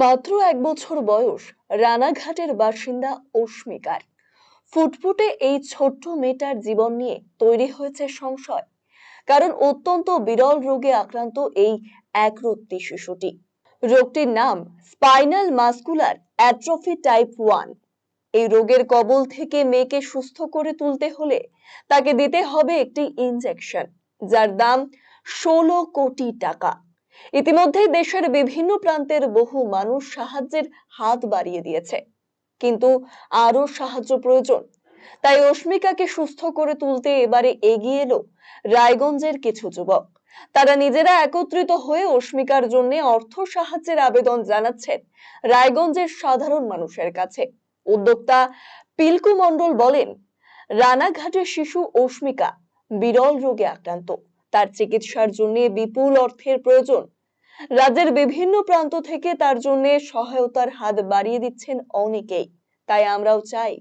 মাত্র এক বছর বয়স রানাঘাটের বাসিন্দা অস্মিকার। ফুটফুটে এই ছোট্ট মেয়েটার জীবন নিয়ে তৈরি হয়েছে সংশয়, কারণ অত্যন্ত বিরল রোগে আক্রান্ত এই একরত্তি শিশুটি। রোগটির নাম spinal muscular atrophy type one. এই রোগের কবল থেকে মেয়েকে সুস্থ করে তুলতে হলে তাকে দিতে হবে একটি ইনজেকশন, যার দাম ষোলো কোটি টাকা। ইতিমধ্যেই দেশের বিভিন্ন প্রান্তের বহু মানুষ সাহায্যের হাত বাড়িয়ে দিয়েছে। কিন্তু আরও সাহায্য প্রয়োজন। তাই অস্মিকাকে সুস্থ করে তুলতে এবারে এগিয়ে এলো রায়গঞ্জের কিছু যুবক। তারা নিজেরা একত্রিত হয়ে অস্মিকার জন্য অর্থ সাহায্যের আবেদন জানাচ্ছেন রায়গঞ্জের সাধারণ মানুষের কাছে। উদ্যোক্তা পিলকু মণ্ডল বলেন রানাঘাটের শিশু অস্মিকা বিরল রোগে আক্রান্ত। তার চিকিৎসার জন্য বিপুল অর্থের প্রয়োজন। রাজ্যের বিভিন্ন প্রান্ত থেকে তার জন্য সহায়তার হাত বাড়িয়ে দিচ্ছেন অনেকেই। তাই আমরাও চাই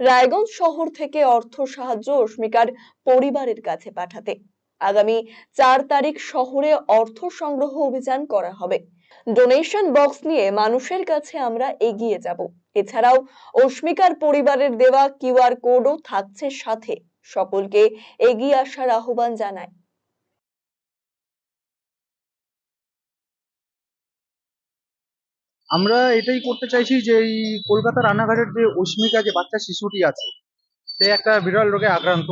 রায়গঞ্জ শহর থেকে অর্থ সাহায্য অস্মিকার পরিবারের কাছে পাঠাতে। আগামী চার তারিখ শহরে অর্থ সংগ্রহ অভিযান করা হবে। ডোনেশন বক্স নিয়ে মানুষের কাছে আমরা এগিয়ে যাব। এছাড়াও অস্মিকার পরিবারের দেওয়া কিউআর কোডও থাকছে সাথে। সকলকে এগিয়ে আসার আহ্বান জানায় আমরা এটাই করতে চাইছি যে এই কলকাতা রানাঘাটের যে অস্মিকা যে বাচ্চা শিশুটি আছে, সে একটা বিরল রোগে আক্রান্ত।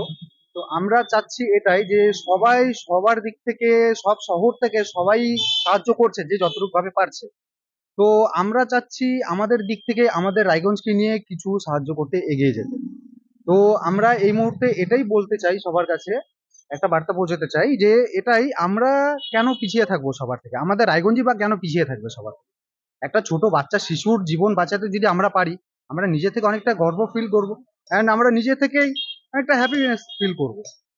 তো আমরা চাচ্ছি এটাই যে সবাই সবার দিক থেকে, সব শহর থেকে সবাই সাহায্য করছে যে যতটুকু ভাবে পারছে। তো আমরা চাচ্ছি আমাদের দিক থেকে, আমাদের রায়গঞ্জকে নিয়ে কিছু সাহায্য করতে এগিয়ে যেতে। তো আমরা এই মুহূর্তে এটাই বলতে চাই সবার কাছে, একটা বার্তা পৌঁছাতে চাই যে এটাই আমরা কেন পিছিয়ে থাকব সবার থেকে? আমাদের রায়গঞ্জই বা কেন পিছিয়ে থাকবে সবার থেকে? একটা ছোট বাচ্চা শিশুর জীবন বাঁচাতে যদি আমরা পারি, আমরা নিজে থেকে অনেকটা গর্ব ফিল করব অ্যান্ড আমরা নিজে থেকেই অনেকটা হ্যাপিনেস ফিল করব।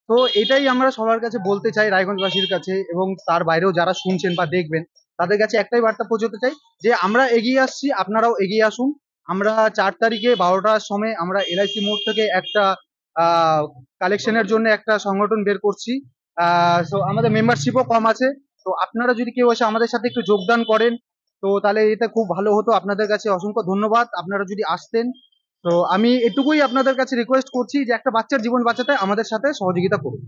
তো এটাই আমরা সবার কাছে বলতে চাই রায়গঞ্জবাসীর কাছে এবং তার বাইরেও যারা শুনছেন বা দেখবেন, তাদের কাছে একটাই বার্তা পৌঁছতে চাই যে আমরা এগিয়ে আসছি, আপনারাও এগিয়ে আসুন। আমরা চার তারিখে বারোটার সময় আমরা এলআইসি মোড় থেকে একটা কালেকশনের জন্য একটা সংগঠন বের করছি। তো আমাদের মেম্বারশিপও কম আছে। তো আপনারা যদি কেউ এসে আমাদের সাথে একটু যোগদান করেন তো তাহলে এটা খুব ভালো হতো আপনাদের কাছে। অসংখ্য ধন্যবাদ। আপনারা যদি আসতেন, তো আমি এটুকুই আপনাদের কাছে রিকোয়েস্ট করছি যে একটা বাচ্চার জীবন বাঁচাতে আমাদের সাথে সহযোগিতা করুন।